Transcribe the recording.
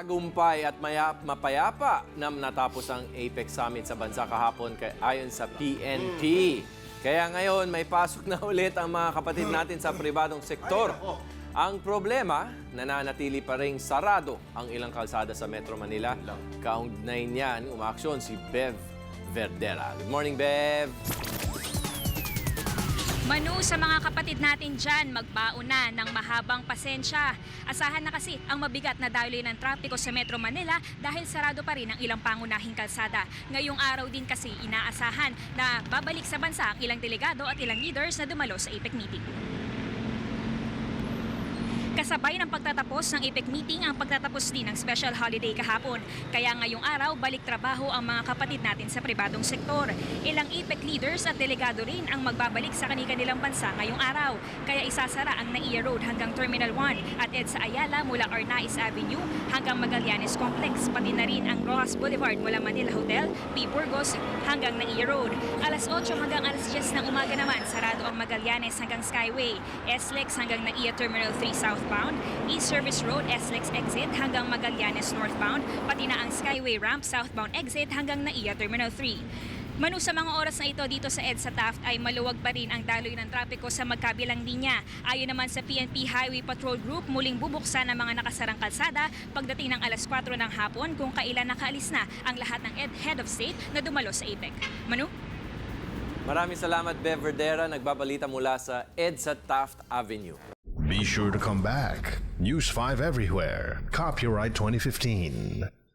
Matagumpay at maya, mapayapa na natapos ang APEC Summit sa bansa kahapon kay, ayon sa PNP. Kaya ngayon may pasok na ulit ang mga kapatid natin sa pribadong sektor. Ang problema, nananatili pa rin sarado ang ilang kalsada sa Metro Manila. Kaugnay niyan, umaaksyon si Bev Verdera. Good morning, Bev! Manu sa mga kapatid natin dyan, magbaon na ng mahabang pasensya. Asahan na kasi ang mabigat na daloy ng trapiko sa Metro Manila dahil sarado pa rin ang ilang pangunahing kalsada. Ngayong araw din kasi inaasahan na babalik sa bansa ang ilang delegado at ilang leaders na dumalo sa APEC meeting. Kasabay ng pagtatapos ng APEC meeting ang pagtatapos din ng special holiday kahapon. Kaya ngayong araw, balik trabaho ang mga kapatid natin sa pribadong sektor. Ilang APEC leaders at delegado rin ang magbabalik sa kanilang bansa ngayong araw. Kaya isasara ang Naiya Road hanggang Terminal 1 at EDSA Ayala mula Arnaiz Avenue hanggang Magallanes Complex. Pati na rin ang Rojas Boulevard mula Manila Hotel, P. Burgos hanggang Naiya Road. Alas 8 hanggang alas 10 ng umaga naman, ang Magallanes hanggang Skyway, SLEX hanggang Naiya Terminal 3 southbound, East Service Road SLEX exit hanggang Magallanes northbound, pati na ang Skyway ramp southbound exit hanggang Naiya Terminal 3. Manu sa mga oras na ito dito sa EDSA Taft ay maluwag pa rin ang daloy ng trapiko sa magkabilang linya. Ayon naman sa PNP Highway Patrol Group, muling bubuksan ang mga nakasarang kalsada pagdating ng alas 4 ng hapon kung kailan nakaalis na ang lahat ng ed- head of state na dumalo sa APEC. Manu? Maraming salamat, Bev Verdera. Nagbabalita mula sa EDSA Taft Avenue. Be sure to come back. News 5 everywhere. Copyright 2015.